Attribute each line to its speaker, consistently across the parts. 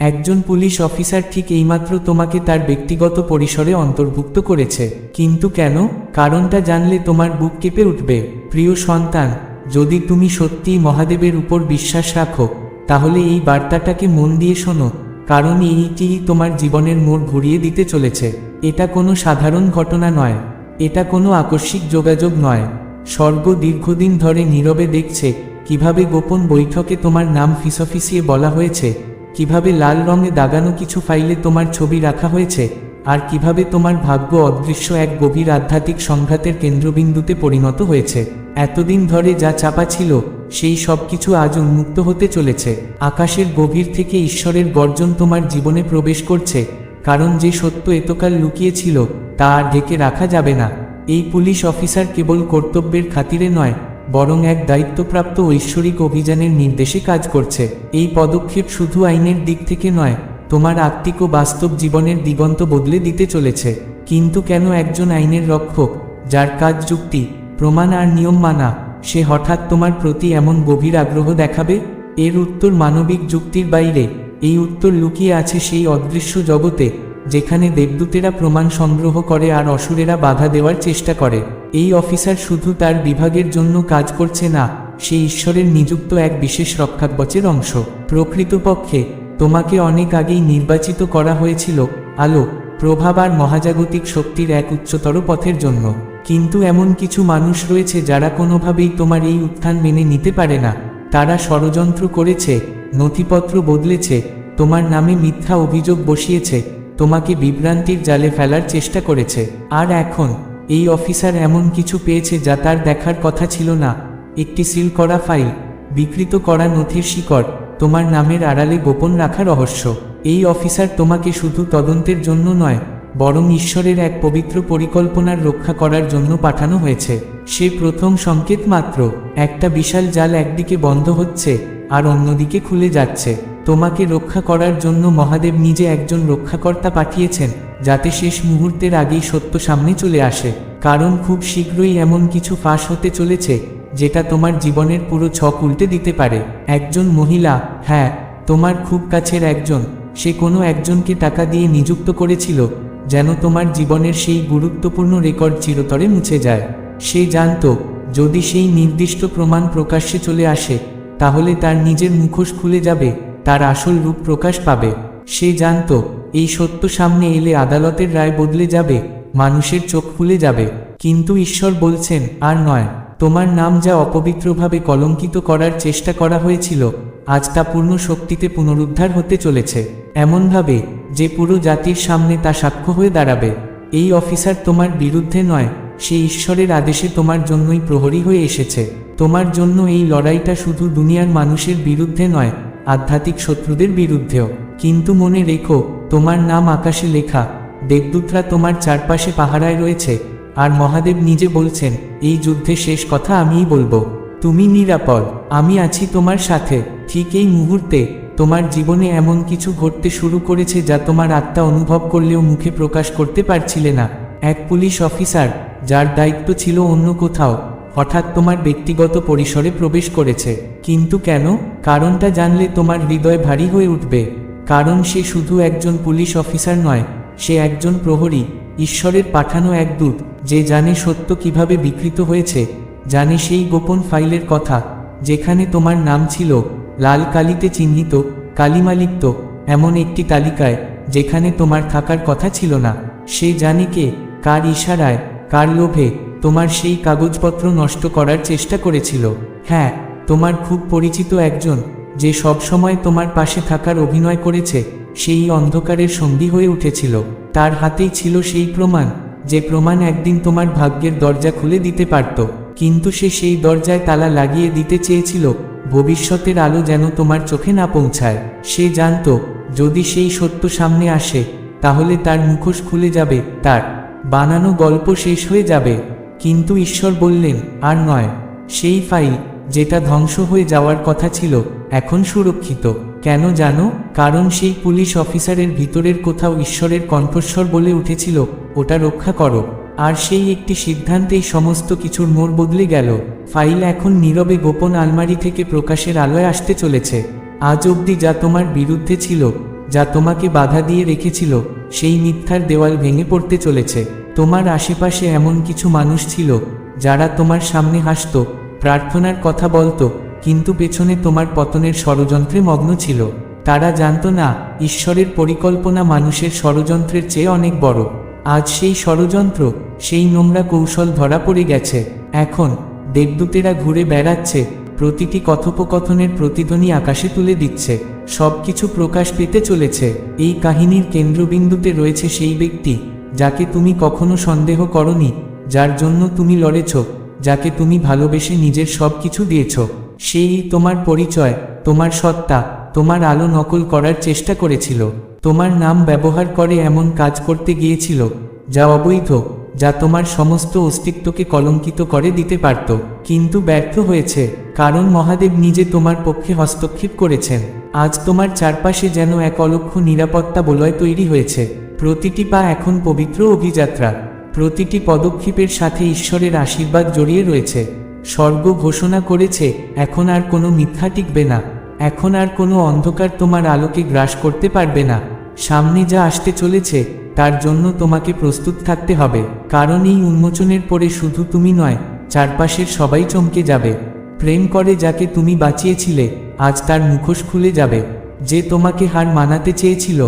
Speaker 1: একজন police officer ঠিক এইমাত্র তোমাকে তার ব্যক্তিগত পরিসরে অন্তর্ভুক্ত করেছে। কিন্তু কেন? কারণটা জানলে তোমার বুক কেঁপে উঠবে। প্রিয় সন্তান, যদি তুমি সত্যিই মহাদেবের উপর বিশ্বাস রাখো, তাহলে এই বার্তাটাকে মন দিয়ে শোনো। কারণ এইটিই তোমার জীবনের মোড় ঘুরিয়ে দিতে চলেছে। এটা কোনো সাধারণ ঘটনা নয়। এটা কোনো আকস্মিক যোগাযোগ নয়। স্বর্গ দীর্ঘদিন ধরে নীরবে দেখছে, কীভাবে গোপন বৈঠকে তোমার নাম ফিসফিসিয়ে বলা হয়েছে। কীভাবে লাল রঙে দাগানো কিছু ফাইলে তোমার ছবি রাখা হয়েছে, আর কীভাবে তোমার ভাগ্য অদৃশ্য এক গভীর আধ্যাত্মিক সংঘাতের কেন্দ্রবিন্দুতে পরিণত হয়েছে। এতদিন ধরে যা চাপা ছিল, সেই সব কিছু আজ উন্মুক্ত হতে চলেছে। আকাশের গভীর থেকে ঈশ্বরের গর্জন তোমার জীবনে প্রবেশ করছে, কারণ যে সত্য এতকাল লুকিয়েছিল তা আর ঢেকে রাখা যাবে না। এই পুলিশ অফিসার কেবল কর্তব্যের খাতিরে নয় বরং এক দায়িত্বপ্রাপ্ত ঐশ্বরিক অভিযানের নির্দেশে কাজ করছে। এই পদক্ষেপ শুধু আইনের দিক থেকে নয়, তোমার আত্মিক ও বাস্তব জীবনের দিগন্ত বদলে দিতে চলেছে। কিন্তু কেন একজন আইনের রক্ষক, যার কাজ যুক্তি, প্রমাণ আর নিয়ম মানা, সে হঠাৎ তোমার প্রতি এমন গভীর আগ্রহ দেখাবে? এর উত্তর মানবিক যুক্তির বাইরে। এই উত্তর লুকিয়ে আছে সেই অদৃশ্য জগতে, যেখানে দেবদূতেরা প্রমাণ সংগ্রহ করে আর অসুরেরা বাধা দেওয়ার চেষ্টা করে। এই অফিসার শুধু তার বিভাগের জন্য কাজ করছে না, সে ঈশ্বরের নিযুক্ত এক বিশেষ রক্ষাকবচের অংশ। প্রকৃতপক্ষে, তোমাকে অনেক আগেই নির্বাচিত করা হয়েছিল, আলো, প্রভাব আর মহাজাগতিক শক্তির এক উচ্চতর পথের জন্য। কিন্তু এমন কিছু মানুষ রয়েছে যারা কোনোভাবেই তোমার এই উত্থান মেনে নিতে পারে না। তারা ষড়যন্ত্র করেছে, নথিপত্র বদলেছে, তোমার নামে মিথ্যা অভিযোগ বসিয়েছে, তোমাকে বিভ্রান্তির জালে ফেলার চেষ্টা করেছে। আর এখন এই অফিসার এমন কিছু পেয়েছে যা তার দেখার কথা ছিল না। একটি সিল করা ফাইল, বিকৃত করা নথির শিকড়, তোমার নামের আড়ালে গোপন রাখা রহস্য। এই অফিসার তোমাকে শুধু তদন্তের জন্য নয়, বরং ঈশ্বরের এক পবিত্র পরিকল্পনার রক্ষা করার জন্য পাঠানো হয়েছে। সে প্রথম সংকেত মাত্র, একটা বিশাল জাল একদিকে বন্ধ হচ্ছে, আর অন্যদিকে খুলে যাচ্ছে। তোমাকে রক্ষা করার জন্য মহাদেব নিজে একজন রক্ষাকর্তা পাঠিয়েছেন, যাতে শেষ মুহূর্তের আগেই সত্য সামনে চলে আসে। কারণ খুব শীঘ্রই এমন কিছু ফাঁস হতে চলেছে, যেটা তোমার জীবনের পুরো ছক উল্টে দিতে পারে। একজন মহিলা হ্যাঁ তোমার খুব কাছের একজন, সে কোনো একজনকে টাকা দিয়ে নিযুক্ত করেছিল, যেন তোমার জীবনের সেই গুরুত্বপূর্ণ রেকর্ড চিরতরে মুছে যায়। সে জানত, যদি সেই নির্দিষ্ট প্রমাণ প্রকাশ্যে চলে আসে, তাহলে তার নিজের মুখোশ খুলে যাবে। তার আসল রূপ প্রকাশ পাবে। সে জানত, এই সত্য সামনে এলে আদালতের রায় বদলে যাবে, মানুষের চোখ খুলে যাবে। কিন্তু ঈশ্বর বলছেন, আর নয়, তোমার নাম যা অপবিত্রভাবে কলঙ্কিত করার চেষ্টা করা হয়েছিল, আজ তা পূর্ণ শক্তিতে পুনরুদ্ধার হতে চলেছে। এমনভাবে, যে পুরো জাতির সামনে তা সাক্ষ্য হয়ে দাঁড়াবে। এই অফিসার তোমার বিরুদ্ধে নয়, সে ঈশ্বরের আদেশে তোমার জন্যই প্রহরী হয়ে এসেছে। তোমার জন্য এই লড়াইটা শুধু দুনিয়ার মানুষের বিরুদ্ধে নয় আধ্যাত্মিক শত্রুদের বিরুদ্ধেও। কিন্তু মনে রেখো, তোমার নাম আকাশে লেখা, দেবদূতরা তোমার চারপাশে পাহারায় রয়েছে, আর মহাদেব নিজে বলছেন, এই যুদ্ধে শেষ কথা আমিই বলব। তুমি নিরাপদ, আমি আছি তোমার সাথে। ঠিক এই মুহূর্তে, তোমার জীবনে এমন কিছু ঘটতে শুরু করেছে যা তোমার আত্মা অনুভব করলেও মুখে প্রকাশ করতে পারছিলে না। এক পুলিশ অফিসার, যার দায়িত্ব ছিল অন্য কোথাও হঠাৎ তোমার ব্যক্তিগত পরিসরে প্রবেশ করেছে। কিন্তু কেন? কারণটা জানলে তোমার হৃদয় ভারী হয়ে উঠবে। কারণ সে শুধু একজন পুলিশ অফিসার নয়, সে একজন প্রহরী, ঈশ্বরের পাঠানো এক দূত, যে জানে সত্য কীভাবে বিকৃত হয়েছে, জানে সেই গোপন ফাইলের কথা, যেখানে তোমার নাম ছিল, লাল কালিতে চিহ্নিত কালিমালিপ্ত এমন একটি তালিকায়, যেখানে তোমার থাকার কথা ছিল না। সে জানে কে, কার ইশারায়, কার লোভে তোমার সেই কাগজপত্র নষ্ট করার চেষ্টা করেছিল। হ্যাঁ তোমার খুব পরিচিত একজন, যে সবসময় তোমার পাশে থাকার অভিনয় করেছে, সেই অন্ধকারের সঙ্গী হয়ে উঠেছিল। তার হাতেই ছিল সেই প্রমাণ, যে প্রমাণ একদিন তোমার ভাগ্যের দরজা খুলে দিতে পারত। কিন্তু সে সেই দরজায় তালা লাগিয়ে দিতে চেয়েছিল, ভবিষ্যতের আলো যেন তোমার চোখে না পৌঁছায়। সে জানত, যদি সেই সত্য সামনে আসে, তাহলে তার মুখোশ খুলে যাবে, তার বানানো গল্প শেষ হয়ে যাবে। কিন্তু ঈশ্বর বললেন, আর নয়। সেই ফাইল যেটা ধ্বংস হয়ে যাওয়ার কথা ছিল, এখন সুরক্ষিত। কেন জানো? কারণ সেই পুলিশ অফিসারের ভিতরের কোথাও ঈশ্বরের কণ্ঠস্বর বলে উঠেছিল, ওটা রক্ষা করো। আর সেই একটি সিদ্ধান্তেই সমস্ত কিছুর মোড় বদলে গেল। ফাইল এখন নীরবে গোপন আলমারি থেকে প্রকাশের আলোয় আসতে চলেছে। আজ অবধি যা তোমার বিরুদ্ধে ছিল, যা তোমাকে বাধা দিয়ে রেখেছিল, সেই মিথ্যার দেওয়াল ভেঙে পড়তে চলেছে। তোমার আশেপাশে এমন কিছু মানুষ ছিল, যারা তোমার সামনে হাসত, প্রার্থনার কথা বলতো, কিন্তু পেছনে তোমার পতনের ষড়যন্ত্রে মগ্ন ছিল। তারা জানত না, ঈশ্বরের পরিকল্পনা মানুষের ষড়যন্ত্রের চেয়ে অনেক বড়। আজ সেই ষড়যন্ত্র, সেই নোংরা কৌশল ধরা পড়ে গেছে। এখন, দেবদূতেরা ঘুরে বেড়াচ্ছে, প্রতিটি কথোপকথনের প্রতিধ্বনি আকাশে তুলে দিচ্ছে, সবকিছু প্রকাশ পেতে চলেছে। এই কাহিনীর কেন্দ্রবিন্দুতে রয়েছে সেই ব্যক্তি যাকে তুমি কখনো সন্দেহ করনি, যার জন্য তুমি লড়েছ, যাকে তুমি ভালোবেসে নিজের সব কিছু দিয়েছ। সেই তোমার পরিচয়, তোমার সত্তা, তোমার আলো নকল করার চেষ্টা করেছিল। তোমার নাম ব্যবহার করে এমন কাজ করতে গিয়েছিল, যা অবৈধ, যা তোমার সমস্ত অস্তিত্বকে কলঙ্কিত করে দিতে পারত। কিন্তু ব্যর্থ হয়েছে, কারণ মহাদেব নিজে তোমার পক্ষে হস্তক্ষেপ করেছেন। আজ তোমার চারপাশে যেন এক অলক্ষ নিরাপত্তা বলয় তৈরি হয়েছে। প্রতিটি পা এখন পবিত্র অভিযাত্রা প্রতিটি পদক্ষেপের সাথে ঈশ্বরের আশীর্বাদ জড়িয়ে রয়েছে। স্বর্গ ঘোষণা করেছে, এখন আর কোনো মিথ্যা টিকবে না, এখন আর কোনো অন্ধকার তোমার আলোকে গ্রাস করতে পারবে না। সামনে যা আসতে চলেছে, তার জন্য তোমাকে প্রস্তুত থাকতে হবে, কারণ এই উন্মোচনের পরে শুধু তুমি নয়, চারপাশের সবাই চমকে যাবে। প্রেম করে যাকে তুমি বাঁচিয়েছিলে, আজ তার মুখোশ খুলে যাবে। যে তোমাকে হার মানাতে চেয়েছিল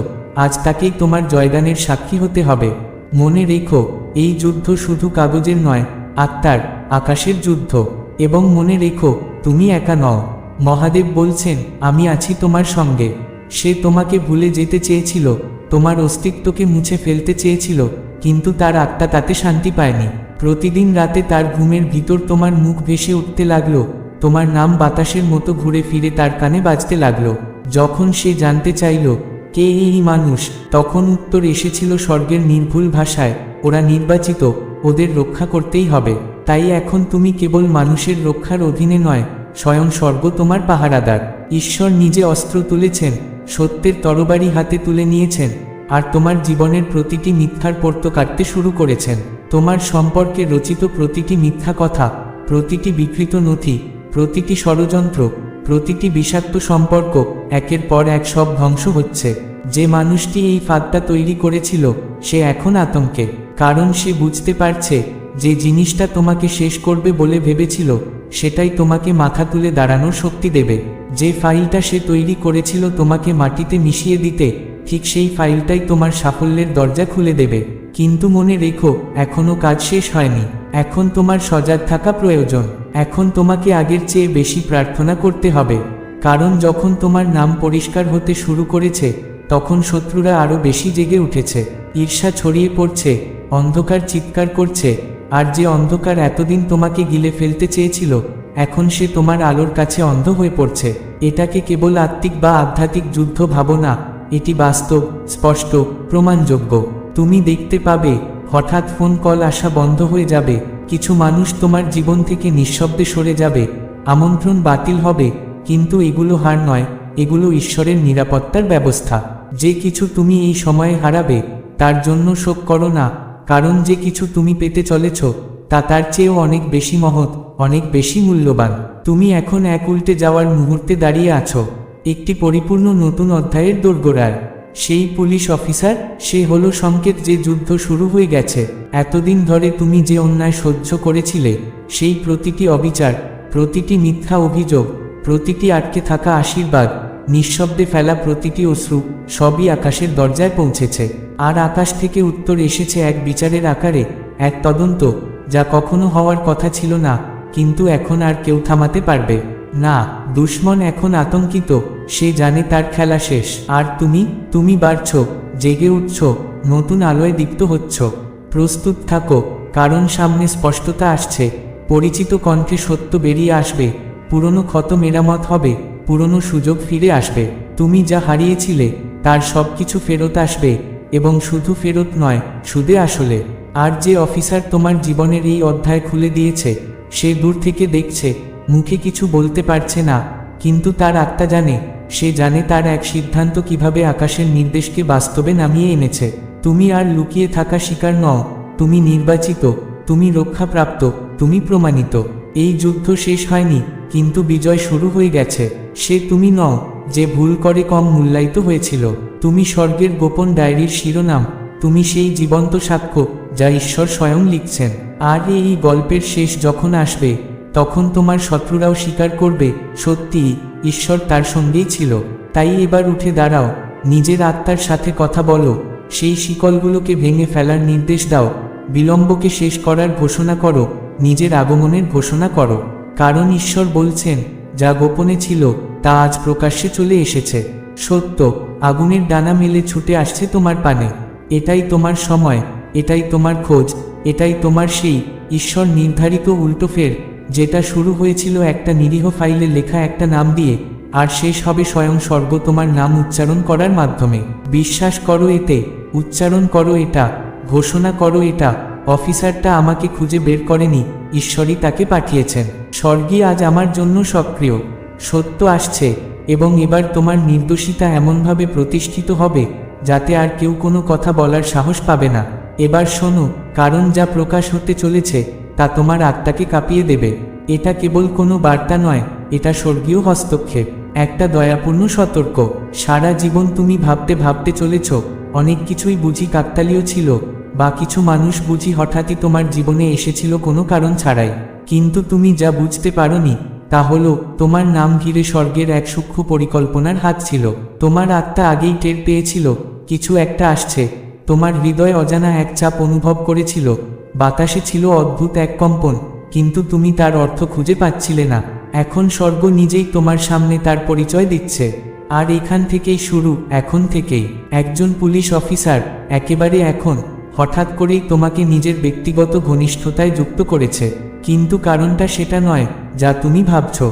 Speaker 1: আজ তাকেই তোমার জয়গানের সাক্ষী হতে হবে। মনে রেখো, এই যুদ্ধ শুধু কাগজের নয়, আত্মার, আকাশের যুদ্ধ। এবং মনে রেখো, তুমি একা নও। মহাদেব বলছেন, আমি আছি তোমার সঙ্গে। সে তোমাকে ভুলে যেতে চেয়েছিল, তোমার অস্তিত্বকে মুছে ফেলতে চেয়েছিল, কিন্তু তার আত্মা তাতে শান্তি পায়নি। প্রতিদিন রাতে তার ঘুমের ভিতর তোমার মুখ ভেসে উঠতে লাগল, তোমার নাম বাতাসের মতো ঘুরে ফিরে তার কানে বাজতে লাগল। যখন সে জানতে চাইল কে এই মানুষ? তখন উত্তর এসেছিল স্বর্গের নির্ভুল ভাষায়, ওরা নির্বাচিত, ওদের রক্ষা করতেই হবে। তাই এখন তুমি কেবল মানুষের রক্ষার অধীনে নয়, স্বয়ং স্বর্গ তোমার পাহারাদার। ঈশ্বর নিজে অস্ত্র তুলেছেন, সত্যের তরবারি হাতে তুলে নিয়েছেন, আর তোমার জীবনের প্রতিটি মিথ্যার পর্ত কাটতে শুরু করেছেন। তোমার সম্পর্কে রচিত প্রতিটি মিথ্যা কথা, প্রতিটি বিকৃত নথি, প্রতিটি ষড়যন্ত্র প্রতিটি বিষাক্ত সম্পর্ক একের পর এক সব ধ্বংস হচ্ছে। যে মানুষটি এই ফাঁদটা তৈরি করেছিল, সে এখন আতঙ্কে, কারণ সে বুঝতে পারছে, যে জিনিসটা তোমাকে শেষ করবে বলে ভেবেছিল, সেটাই তোমাকে মাথা তুলে দাঁড়ানোর শক্তি দেবে। যে ফাইলটা সে তৈরি করেছিল তোমাকে মাটিতে মিশিয়ে দিতে, ঠিক সেই ফাইলটাই তোমার সাফল্যের দরজা খুলে দেবে। কিন্তু মনে রেখো এখনও কাজ শেষ হয়নি। এখন তোমার সজাগ থাকা প্রয়োজন। এখন তোমাকে আগের চেয়ে বেশি প্রার্থনা করতে হবে, কারণ যখন তোমার নাম পরিষ্কার হতে শুরু করেছে, তখন শত্রুরা আরও বেশি জেগে উঠেছে, ঈর্ষা ছড়িয়ে পড়ছে, অন্ধকার চিৎকার করছে, আর যে অন্ধকার এতদিন তোমাকে গিলে ফেলতে চেয়েছিল, এখন সে তোমার আলোর কাছে অন্ধ হয়ে পড়ছে। এটাকে কেবল আত্মিক বা আধ্যাত্মিক যুদ্ধ ভাবনা এটি বাস্তব, স্পষ্ট, প্রমাণযোগ্য। তুমি দেখতে পাবে, হঠাৎ ফোন কল আসা বন্ধ হয়ে যাবে কিছু মানুষ তোমার জীবন থেকে নিঃশব্দে সরে যাবে, আমন্ত্রণ বাতিল হবে, কিন্তু এগুলো হার নয়, এগুলো ঈশ্বরের নিরাপত্তার ব্যবস্থা। যে কিছু তুমি এই সময়ে হারাবে, তার জন্য শোক করো না, কারণ যে কিছু তুমি পেতে চলেছ, তা তার চেয়েও অনেক বেশি মহৎ, অনেক বেশি মূল্যবান। তুমি এখন এক উল্টে যাওয়ার মুহূর্তে দাঁড়িয়ে আছো, একটি পরিপূর্ণ নতুন অধ্যায়ের দোরগোড়ায়। সেই পুলিশ অফিসার, সে হলো সংকেত যে যুদ্ধ শুরু হয়ে গেছে। এতদিন ধরে তুমি যে অন্যায় সহ্য করেছিলে, সেই প্রতিটি অবিচার, প্রতিটি মিথ্যা অভিযোগ, প্রতিটি আটকে থাকা আশীর্বাদ, নিঃশব্দে ফেলা প্রতিটি অশ্রু, সবই আকাশের দরজায় পৌঁছেছে। আর আকাশ থেকে উত্তর এসেছে এক বিচারের আকারে, এক তদন্ত, যা কখনো হওয়ার কথা ছিল না, কিন্তু এখন আর কেউ থামাতে পারবে। না। দুশ্মন এখন আতঙ্কিত, সে জানে তার খেলা শেষ। আর তুমি তুমি বাড়ছ, জেগে উঠছ, নতুন আলোয় দীপ্ত হচ্ছ। প্রস্তুত থাকো, কারণ সামনে স্পষ্টতা আসছে। পরিচিত কণ্ঠে সত্য বেরিয়ে আসবে, পুরনো ক্ষত মেরামত হবে, পুরনো সুযোগ ফিরে আসবে। তুমি যা হারিয়েছিলে, তার সব কিছু ফেরত আসবে, এবং শুধু ফেরত নয়, সুদে আসলে। আর যে অফিসার তোমার জীবনের এই অধ্যায় খুলে দিয়েছে, সে দূর থেকে দেখছে মুখে কিছু বলতে পারছে না, কিন্তু তার আত্মা জানে, সে জানে তার এক সিদ্ধান্ত কীভাবে আকাশের নির্দেশকে বাস্তবে নামিয়ে এনেছে। তুমি আর লুকিয়ে থাকা শিকার নও, তুমি নির্বাচিত, তুমি রক্ষাপ্রাপ্ত, তুমি প্রমাণিত। এই যুদ্ধ শেষ হয়নি, কিন্তু বিজয় শুরু হয়ে গেছে। সে তুমি নও, যে ভুল করে কম মূল্যায়িত হয়েছিল। তুমি স্বর্গের গোপন ডায়েরির শিরোনাম, তুমি সেই জীবন্ত সাক্ষ্য যা ঈশ্বর স্বয়ং লিখছেন। আর এই গল্পের শেষ যখন আসবে তখন তোমার শত্রুরাও স্বীকার করবে, সত্যি, ঈশ্বর তার সঙ্গেই ছিল। তাই এবার উঠে দাঁড়াও, নিজের আত্মার সাথে কথা বলো, সেই শিকলগুলোকে ভেঙে ফেলার নির্দেশ দাও, বিলম্বকে শেষ করার ঘোষণা করো, নিজের আগমনের ঘোষণা করো। কারণ ঈশ্বর বলছেন, যা গোপনে ছিল, তা আজ প্রকাশ্যে চলে এসেছে। সত্য, আগুনের ডানা মেলে ছুটে আসছে তোমার পানে। এটাই তোমার সময়, এটাই তোমার খোঁজ, এটাই তোমার সেই, ঈশ্বর নির্ধারিত উল্টোফের যেটা শুরু হয়েছিল একটা নিরীহ ফাইলে লেখা একটা নাম দিয়ে, আর শেষ হবে স্বয়ং স্বর্গ তোমার নাম উচ্চারণ করার মাধ্যমে। বিশ্বাস করো এতে, উচ্চারণ করো এটা, ঘোষণা করো এটা, অফিসারটা আমাকে খুঁজে বের করেনি, ঈশ্বরই তাকে পাঠিয়েছেন। স্বর্গী আজ আমার জন্য সক্রিয়। সত্য আসছে, এবং এবার তোমার নির্দোষিতা এমনভাবে প্রতিষ্ঠিত হবে, যাতে আর কেউ কোনো কথা বলার সাহস পাবে না। এবার শোনো, কারণ যা প্রকাশ হতে চলেছে তা তোমার আত্মাকে কাঁপিয়ে দেবে। এটা কেবল কোনো বার্তা নয়, এটা স্বর্গীয় হস্তক্ষেপ, একটা দয়াপূর্ণ সতর্ক। সারা জীবন তুমি ভাবতে ভাবতে চলেছ, অনেক কিছুই বুঝি কাকতালীয় ছিল, বা কিছু মানুষ বুঝি হঠাৎই তোমার জীবনে এসেছিল কোনো কারণ ছাড়াই। কিন্তু তুমি যা বুঝতে পারোনি, তা হলো, তোমার নাম ঘিরে স্বর্গের এক সূক্ষ্ম পরিকল্পনার হাত ছিল। তোমার আত্মা আগেই টের পেয়েছিল, কিছু একটা আসছে। তোমার হৃদয় অজানা এক চাপ অনুভব করেছিল। বাতাসে ছিল অদ্ভুত এক কম্পন, কিন্তু তুমি তার অর্থ খুঁজে পাচ্ছিলে না। এখন স্বর্গ নিজেই তোমার সামনে তার পরিচয় দিচ্ছে। আর এখান থেকেই শুরু, এখন থেকেই। একজন পুলিশ অফিসার, একেবারে এখন, হঠাৎ করেই তোমাকে নিজের ব্যক্তিগত ঘনিষ্ঠতায় যুক্ত করেছে। কিন্তু কারণটা সেটা নয়, যা তুমি ভাবছ।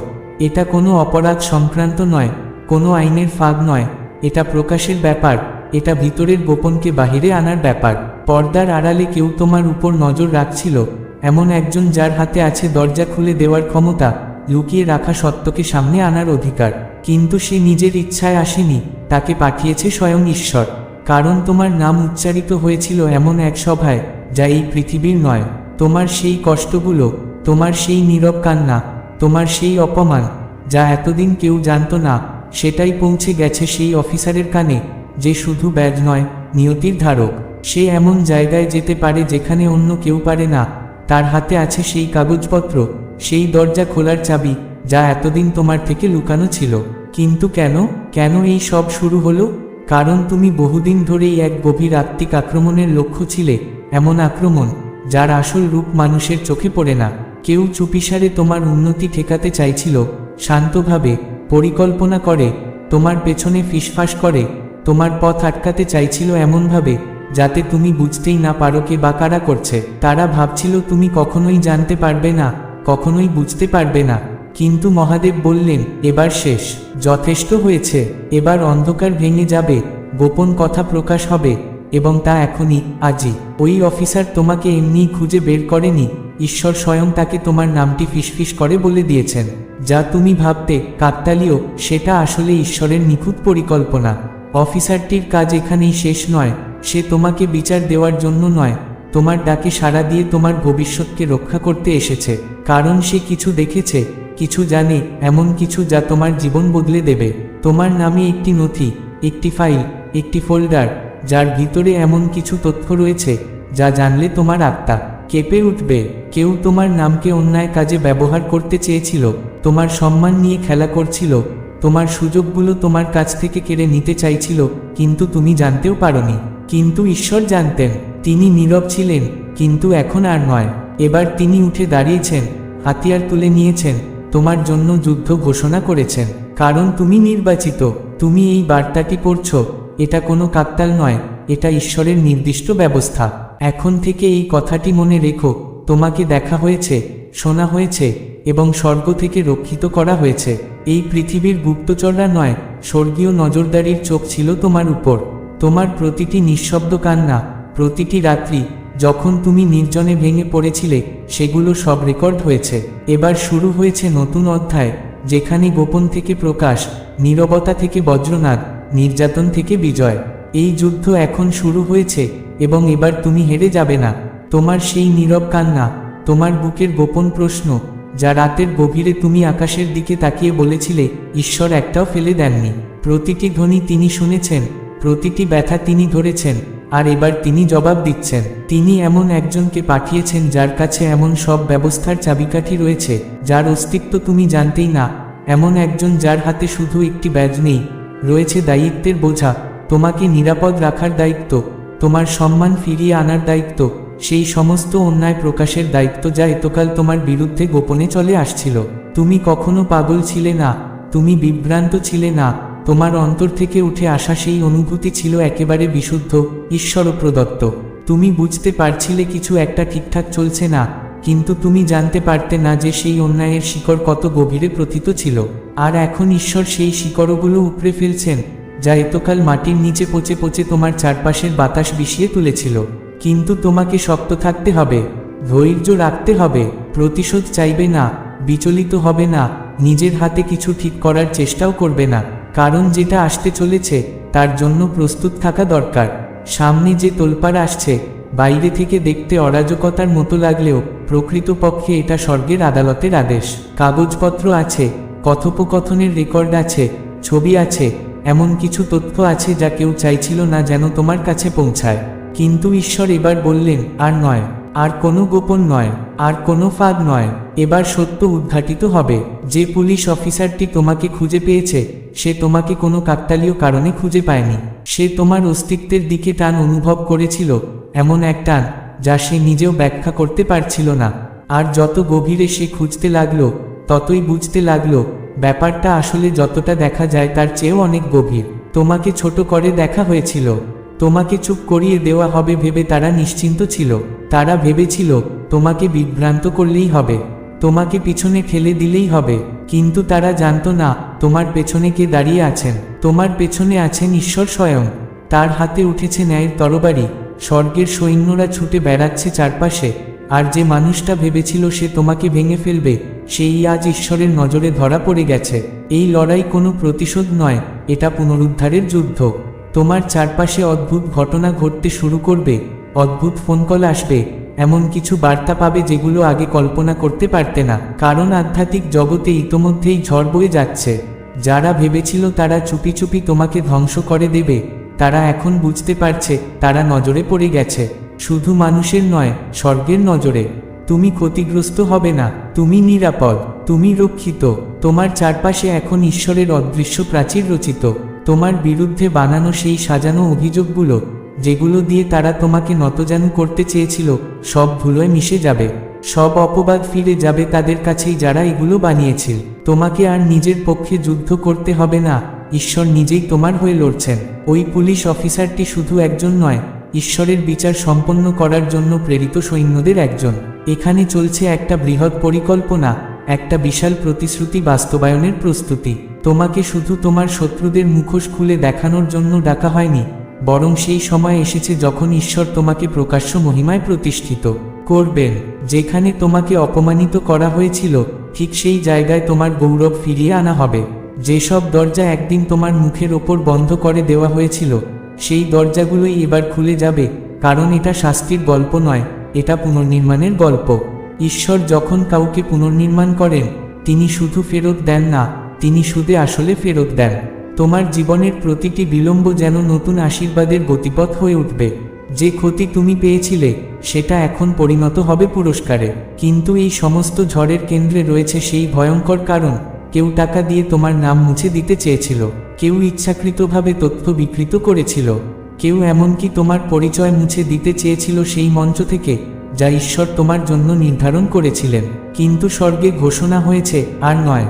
Speaker 1: এটা কোনো অপরাধ সংক্রান্ত নয়, কোনো আইনের ফাঁক নয়। এটা প্রকাশের ব্যাপার। এটা ভিতরের গোপনকে বাহিরে আনার ব্যাপার। পর্দার আড়ালে কেউ তোমার উপর নজর রাখছিল। এমন একজন যার হাতে আছে দরজা খুলে দেওয়ার ক্ষমতা, লুকিয়ে রাখা সত্যকে সামনে আনার অধিকার। কিন্তু সে নিজের ইচ্ছায় আসেনি, তাকে পাঠিয়েছে স্বয়ং ঈশ্বর। কারণ তোমার নাম উচ্চারিত হয়েছিল এমন এক সভায়, যা এই পৃথিবীর নয়। তোমার সেই কষ্টগুলো, তোমার সেই নীরব কান্না, তোমার সেই অপমান, যা এতদিন কেউ জানত না, সেটাই পৌঁছে গেছে সেই অফিসারের কানে। যে শুধু ব্যাজ নয়, নিয়তির ধারক। সে এমন জায়গায় যেতে পারে যেখানে অন্য কেউ পারে না। তার হাতে আছে সেই কাগজপত্র, সেই দরজা খোলার চাবি, যা এতদিন তোমার থেকে লুকানো ছিল। কিন্তু কেন? কেন এই সব শুরু হলো? কারণ তুমি বহুদিন ধরেই এক গভীর আত্মিক আক্রমণের লক্ষ্য ছিলে, এমন আক্রমণ, যার আসল রূপ মানুষের চোখে পড়ে না। কেউ চুপিসারে তোমার উন্নতি ঠেকাতে চাইছিল, শান্তভাবে, পরিকল্পনা করে, তোমার পেছনে ফিসফাস করে তোমার পথ আটকাতে চাইছিল এমনভাবে, যাতে তুমি বুঝতেই না পারো কে বা কারা করছে। তারা ভাবছিল, তুমি কখনোই জানতে পারবে না, কখনোই বুঝতে পারবে না। কিন্তু মহাদেব বললেন, এবার শেষ, যথেষ্ট হয়েছে, এবার অন্ধকার ভেঙে যাবে, গোপন কথা প্রকাশ হবে, এবং তা এখনই, আজই। ওই অফিসার তোমাকে এমনিই খুঁজে বের করেনি, ঈশ্বর স্বয়ং তাকে তোমার নামটি ফিসফিস করে বলে দিয়েছেন। যা তুমি ভাবতে, কাকতালীয়, সেটা আসলে ঈশ্বরের নিখুঁত পরিকল্পনা। অফিসারটির কাজ এখানেই শেষ নয়, সে তোমাকে বিচার দেওয়ার জন্য নয়। তোমার ডাকে সাড়া দিয়ে তোমার ভবিষ্যৎকে রক্ষা করতে এসেছে, কারণ সে কিছু দেখেছে, কিছু জানে, এমন কিছু যা তোমার জীবন বদলে দেবে। তোমার নামে একটি নথি, একটি ফাইল, একটি ফোল্ডার, যার ভিতরে এমন কিছু তথ্য রয়েছে, যা জানলে তোমার আত্মা কেঁপে উঠবে। কেউ তোমার নামকে অন্যায় কাজে ব্যবহার করতে চেয়েছিল, তোমার সম্মান নিয়ে খেলা করছিল তোমার সুযোগগুলো তোমার কাছ থেকে কেড়ে নিতে চাইছিল, কিন্তু তুমি জানতেও পারোনি। কিন্তু ঈশ্বর জানতেন, তিনি নীরব ছিলেন, কিন্তু এখন আর নয়। এবার তিনি উঠে দাঁড়িয়েছেন, হাতিয়ার তুলে নিয়েছেন, তোমার জন্য যুদ্ধ ঘোষণা করেছেন। কারণ তুমি নির্বাচিত, তুমি এই বার্তাটি পড়ছ, এটা কোনো কাকতাল নয়, এটা ঈশ্বরের নির্দিষ্ট ব্যবস্থা। এখন থেকে এই কথাটি মনে রেখো, তোমাকে দেখা হয়েছে শোনা হয়েছে এবং স্বর্গ থেকে রক্ষিত করা হয়েছে। এই পৃথিবীর গুপ্তচররা নয়, স্বর্গীয় নজরদারির চোখ ছিল তোমার উপর। তোমার প্রতিটি নিঃশব্দ কান্না, প্রতিটি রাত্রি, যখন তুমি নির্জনে ভেঙে পড়েছিলে, সেগুলো সব রেকর্ড হয়েছে। এবার শুরু হয়েছে নতুন অধ্যায়, যেখানে গোপন থেকে প্রকাশ, নীরবতা থেকে বজ্রনাদ, নির্যাতন থেকে বিজয়। এই যুদ্ধ এখন শুরু হয়েছে এবং এবার তুমি হেরে যাবে না। তোমার সেই নীরব কান্না তোমার বুকের গোপন প্রশ্ন, যা রাতের গভীরে তুমি আকাশের দিকে তাকিয়ে বলেছিলে, ঈশ্বর একটাও ফেলে দেননি। প্রতিটি ধ্বনি তিনি শুনেছেন, প্রতিটি ব্যথা তিনি ধরেছেন, আর এবার তিনি জবাব দিচ্ছেন। তিনি এমন একজনকে পাঠিয়েছেন যার কাছে এমন সব ব্যবস্থার চাবিকাঠি রয়েছে, যার অস্তিত্ব তুমি জানতেই না। এমন একজন যার হাতে শুধু একটি ব্যাজ নেই। রয়েছে দায়িত্বের বোঝা, তোমাকে নিরাপদ রাখার দায়িত্ব, তোমার সম্মান ফিরিয়ে আনার দায়িত্ব। সেই সমস্ত অন্যায় প্রকাশের দায়িত্ব যা এতকাল তোমার বিরুদ্ধে গোপনে চলে আসছিল। তুমি কখনো পাগল ছিলে না, তুমি বিভ্রান্ত ছিলে না, তোমার অন্তর থেকে উঠে আসা সেই অনুভূতি ছিল একেবারে বিশুদ্ধ ঈশ্বর প্রদত্ত তুমি বুঝতে পারছিলে কিছু একটা ঠিকঠাক চলছে না, কিন্তু তুমি জানতে পারতে না যে সেই অন্যায়ের শিকড় কত গভীরে প্রথিত ছিল। আর এখন ঈশ্বর সেই শিকড়গুলো উপড়ে ফেলছেন যা এতকাল মাটির নিচে পচে পচে তোমার চারপাশের বাতাস বিষিয়ে তুলেছিল। কিন্তু তোমাকে শক্ত থাকতে হবে, ধৈর্য রাখতে হবে, প্রতিশোধ চাইবে না, বিচলিত হবে না, নিজের হাতে কিছু ঠিক করার চেষ্টাও করবে না, কারণ যেটা আসতে চলেছে, তার জন্য প্রস্তুত থাকা দরকার। সামনে যে তোলপাড় আসছে, বাইরে থেকে দেখতে অরাজকতার মতো লাগলেও প্রকৃতপক্ষে এটা স্বর্গের আদালতের আদেশ। কাগজপত্র আছে, কথোপকথনের রেকর্ড আছে, ছবি আছে, এমন কিছু তথ্য আছে যা কেউ চাইছিল না যেন তোমার কাছে পৌঁছায়। কিন্তু ঈশ্বর এবার বললেন, আর নয়, আর কোনো গোপন নয়, আর কোনো ফাঁদ নয়, এবার সত্য উদ্ঘাটিত হবে। যে পুলিশ অফিসারটি তোমাকে খুঁজে পেয়েছে, সে তোমাকে কোনো কাকতালীয় কারণে খুঁজে পায়নি। সে তোমার অস্তিত্বের দিকে টান অনুভব করেছিল, এমন এক টান, যা সে নিজেও ব্যাখ্যা করতে পারছিল না। আর যত গভীরে সে খুঁজতে লাগল, ততই বুঝতে লাগল, ব্যাপারটা আসলে যতটা দেখা যায় তার চেয়েও অনেক গভীর। তোমাকে ছোট করে দেখা হয়েছিল। তোমাকে চুপ করিয়ে দেওয়া হবে ভেবে তারা নিশ্চিন্ত ছিল। তারা ভেবেছিল, তোমাকে বিভ্রান্ত করলেই হবে, তোমাকে পিছনে ঠেলে দিলেই হবে, কিন্তু তারা জানতো না, তোমার পেছনে কে দাঁড়িয়ে আছেন। তোমার পেছনে আছেন ঈশ্বর স্বয়ং। তার হাতে উঠেছে ন্যায়ের তরবারি, স্বর্গের সৈন্যরা ছুটে বেড়াচ্ছে চারপাশে, আর যে মানুষটা ভেবেছিল সে তোমাকে ভেঙে ফেলবে, সেই আজ ঈশ্বরের নজরে ধরা পড়ে গেছে। এই লড়াই কোনো প্রতিশোধ নয়, এটা পুনরুদ্ধারের যুদ্ধ। তোমার চারপাশে অদ্ভুত ঘটনা ঘটতে শুরু করবে, অদ্ভুত ফোন কল আসবে, এমন কিছু বার্তা পাবে যেগুলো আগে কল্পনা করতে পারতে না। কারণ আধ্যাত্মিক জগতে ইতোমধ্যেই ঝড় বয়ে যাচ্ছে। যারা ভেবেছিল তারা চুপি চুপি তোমাকে ধ্বংস করে দেবে, তারা এখন বুঝতে পারছে তারা নজরে পড়ে গেছে। শুধু মানুষের নয়, স্বর্গের নজরে। তুমি ক্ষতিগ্রস্ত হবে না, তুমি নিরাপদ, তুমি রক্ষিত। তোমার চারপাশে এখন ঈশ্বরের অদৃশ্য প্রাচীর রচিত। তোমার বিরুদ্ধে বানানো সেই সাজানো অভিযোগগুলো, যেগুলো দিয়ে তারা তোমাকে নতজানু করতে চেয়েছিল, সব ভুলোয় মিশে যাবে। সব অপবাদ ফিরে যাবে তাদের কাছেই যারা এগুলো বানিয়েছিল তোমাকে আর নিজের পক্ষে যুদ্ধ করতে হবে না। ঈশ্বর নিজেই তোমার হয়ে লড়ছেন। ওই পুলিশ অফিসারটি শুধু একজন নয়, ঈশ্বরের বিচার সম্পন্ন করার জন্য প্রেরিত সৈন্যদের একজন। এখানে চলছে একটা বৃহৎ পরিকল্পনা, একটা বিশাল প্রতিশ্রুতি বাস্তবায়নের প্রস্তুতি। তোমাকে শুধু তোমার শত্রুদের মুখোশ খুলে দেখানোর জন্য ডাকা হয়নি, বরং সেই সময় এসেছে যখন ঈশ্বর তোমাকে প্রকাশ্য মহিমায় প্রতিষ্ঠিত করবেন। যেখানে তোমাকে অপমানিত করা হয়েছিল, ঠিক সেই জায়গায় তোমার গৌরব ফিরিয়ে আনা হবে। যেসব দরজা একদিন তোমার মুখের ওপর বন্ধ করে দেওয়া হয়েছিল, সেই দরজাগুলোই এবার খুলে যাবে, কারণ এটা শাস্তির গল্প নয়, এটা পুনর্নির্মাণের গল্প। ঈশ্বর যখন কাউকে পুনর্নির্মাণ করেন, তিনি শুধু ফেরত দেন না তিনি সুদে আসলে ফেরত দেন। তোমার জীবনের প্রতিটি বিলম্ব যেন নতুন আশীর্বাদের গতিপথ হয়ে উঠবে। যে ক্ষতি তুমি পেয়েছিলে, সেটা এখন পরিণত হবে পুরস্কারে। কিন্তু এই সমস্ত ঝড়ের কেন্দ্রে রয়েছে সেই ভয়ঙ্কর কারণ, কেউ টাকা দিয়ে তোমার নাম মুছে দিতে চেয়েছিল, কেউ ইচ্ছাকৃতভাবে তথ্য বিকৃত করেছিল, কেউ এমনকি তোমার পরিচয় মুছে দিতে চেয়েছিল সেই মঞ্চ থেকে, যা ঈশ্বর তোমার জন্য নির্ধারণ করেছিলেন। কিন্তু স্বর্গে ঘোষণা হয়েছে, আর নয়।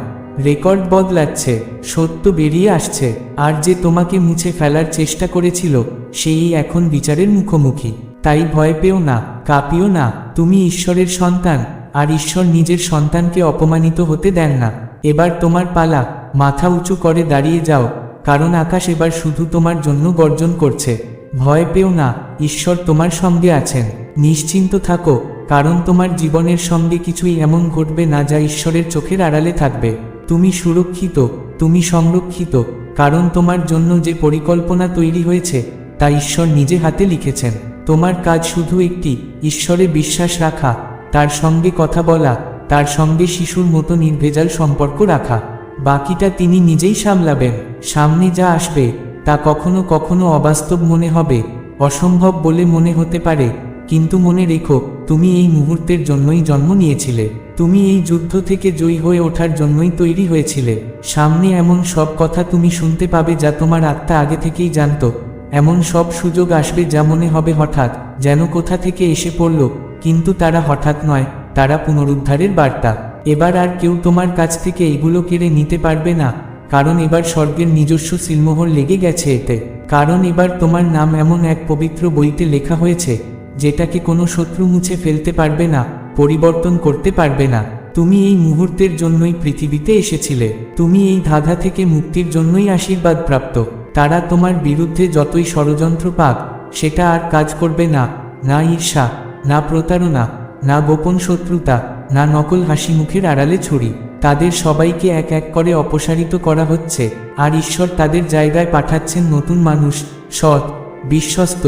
Speaker 1: রেকর্ড বদলাচ্ছে, সত্য বেরিয়ে আসছে। আর যে তোমাকে মুছে ফেলার চেষ্টা করেছিল, সেই এখন বিচারের মুখোমুখি। তাই ভয় পেও না, কাঁপিও না, তুমি ঈশ্বরের সন্তান, আর ঈশ্বর নিজের সন্তানকে অপমানিত হতে দেন না। এবার তোমার পালা, মাথা উঁচু করে দাঁড়িয়ে যাও, কারণ আকাশ এবার শুধু তোমার জন্য গর্জন করছে। ভয় পেও না, ঈশ্বর তোমার সঙ্গে আছেন। নিশ্চিন্ত থাকো, কারণ তোমার জীবনের সঙ্গে কিছুই এমন ঘটবে না যা ঈশ্বরের চোখের আড়ালে থাকবে। তুমি সুরক্ষিত, তুমি সংরক্ষিত, কারণ তোমার জন্য যে পরিকল্পনা তৈরি হয়েছে, তা ঈশ্বর নিজে হাতে লিখেছেন। তোমার কাজ শুধু একটি, ঈশ্বরে বিশ্বাস রাখা, তার সঙ্গে কথা বলা, তার সঙ্গে শিশুর মতো নির্ভেজাল সম্পর্ক রাখা। বাকিটা তিনি নিজেই সামলাবেন। সামনে যা আসবে, তা কখনো কখনো অবাস্তব মনে হবে, অসম্ভব বলে মনে হতে পারে। কিন্তু মনে রেখো, তুমি এই মুহূর্তের জন্যই জন্ম নিয়েছিলে। তুমি এই যুদ্ধ থেকে জয়ী হয়ে ওঠার জন্যই তৈরি হয়েছিলে। সামনে এমন সব কথা তুমি শুনতে পাবে যা তোমার আত্মা আগে থেকেই জানত। এমন সব সুযোগ আসবে যা মনে হবে হঠাৎ, যেন কোথা থেকে এসে পড়ল, কিন্তু তারা হঠাৎ নয়, তারা পুনরুদ্ধারের বার্তা। এবার আর কেউ তোমার কাছ থেকে এগুলো কেড়ে নিতে পারবে না, কারণ এবার স্বর্গের নিজস্ব সিলমোহর লেগে গেছে এতে। কারণ এবার তোমার নাম এমন এক পবিত্র বইতে লেখা হয়েছে যেটাকে কোনো শত্রু মুছে ফেলতে পারবে না, পরিবর্তন করতে পারবে না। তুমি এই মুহূর্তের জন্যই পৃথিবীতে এসেছিলে। তুমি এই ধাঁধা থেকে মুক্তির জন্যই আশীর্বাদ প্রাপ্ত তারা তোমার বিরুদ্ধে যতই ষড়যন্ত্র পাক, সেটা আর কাজ করবে না না ঈর্ষা, না প্রতারণা, না গোপন শত্রুতা, না নকল হাসি মুখের আড়ালে ছুরি। তাদের সবাইকে এক এক করে অপসারিত করা হচ্ছে। আর ঈশ্বর তাদের জায়গায় পাঠাচ্ছেন নতুন মানুষ, সৎ, বিশ্বস্ত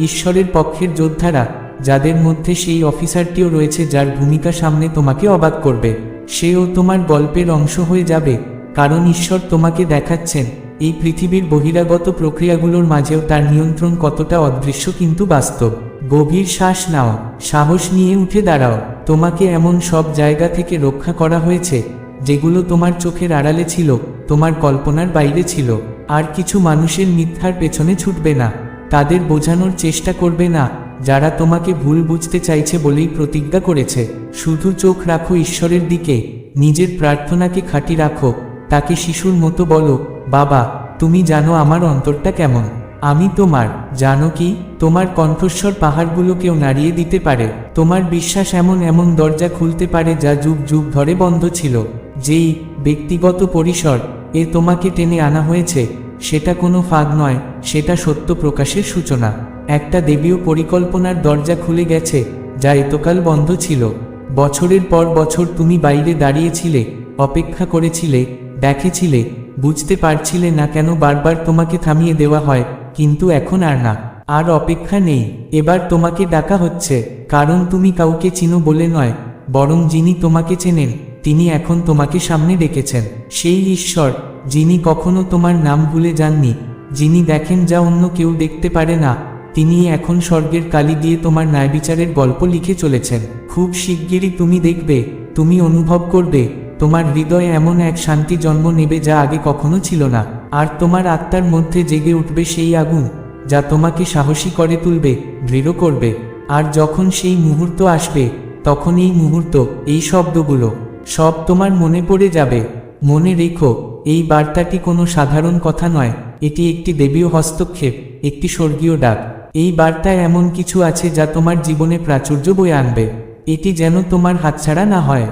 Speaker 1: ঈশ্বরের পক্ষের যোদ্ধারা, যাদের মধ্যে সেই অফিসারটিও রয়েছে যার ভূমিকা সামনে তোমাকে অবাক করবে। সেও তোমার গল্পের অংশ হয়ে যাবে, কারণ ঈশ্বর তোমাকে দেখাচ্ছেন। এই পৃথিবীর বহিরাগত প্রক্রিয়াগুলোর মাঝেও তার নিয়ন্ত্রণ কতটা অদৃশ্য কিন্তু বাস্তব। গভীর শ্বাস নাও, সাহস নিয়ে উঠে দাঁড়াও। তোমাকে এমন সব জায়গা থেকে রক্ষা করা হয়েছে, যেগুলো তোমার চোখের আড়ালে ছিল, তোমার কল্পনার বাইরে ছিল। আর কিছু মানুষের মিথ্যার পেছনে ছুটবে না। তাদের বোঝানোর চেষ্টা করবে না, যারা তোমাকে ভুল বুঝতে চাইছে বলেই প্রতিজ্ঞা করেছে। শুধু চোখ রাখো ঈশ্বরের দিকে, নিজের প্রার্থনাকে খাঁটি রাখো, তাকে শিশুর মতো বলো, বাবা, তুমি জানো আমার অন্তরটা কেমন? আমি তোমার, জানো কি? তোমার কণ্ঠস্বর পাহাড়গুলোকেও নাড়িয়ে দিতে পারে। তোমার বিশ্বাস এমন এমন দরজা খুলতে পারে যা যুগ যুগ ধরে বন্ধ ছিল। যেই ব্যক্তিগত পরিসর এ তোমাকে টেনে আনা হয়েছে, সেটা কোনো ফাঁদ নয়। সেটা সত্য প্রকাশের সূচনা। একটা দেবীয় পরিকল্পনার দরজা খুলে গেছে, যা এতকাল বন্ধ ছিল। বছরের পর বছর তুমি বাইরে দাঁড়িয়েছিলে, অপেক্ষা করেছিলে, দেখেছিলে, বুঝতে পারছিলে না কেন বারবার তোমাকে থামিয়ে দেওয়া হয়, কিন্তু এখন আর না। আর অপেক্ষা নেই, এবার তোমাকে ডাকা হচ্ছে, কারণ তুমি কাউকে চিনো বলে নয়, বরং যিনি তোমাকে চেনেন, তিনি এখন তোমাকে সামনে ডেকেছেন। সেই ঈশ্বর, যিনি কখনো তোমার নাম ভুলে যাননি যিনি দেখেন যা অন্য কেউ দেখতে পারে না, তিনি এখন স্বর্গের কালি দিয়ে তোমার ন্যায়বিচারের গল্প লিখে চলেছেন। খুব শিগগিরই তুমি দেখবে, তুমি অনুভব করবে, তোমার হৃদয়ে এমন এক শান্তি জন্ম নেবে যা আগে কখনো ছিল না। আর তোমার আত্মার মধ্যে জেগে উঠবে সেই আগুন, যা তোমাকে সাহসী করে তুলবে, দৃঢ় করবে। আর যখন সেই মুহূর্ত আসবে, তখন এই মুহূর্ত, এই শব্দগুলো, সব তোমার মনে পড়ে যাবে। মনে রেখো এই বার্তাটি কোনো সাধারণ কথা নয়, এটি একটি দেবীয় হস্তক্ষেপ, একটি স্বর্গীয় ডাক। এই বার্তায় এমন কিছু আছে যা তোমার জীবনে প্রাচুর্য বয়ে আনবে। এটি যেন তোমার হাতছাড়া না হয়।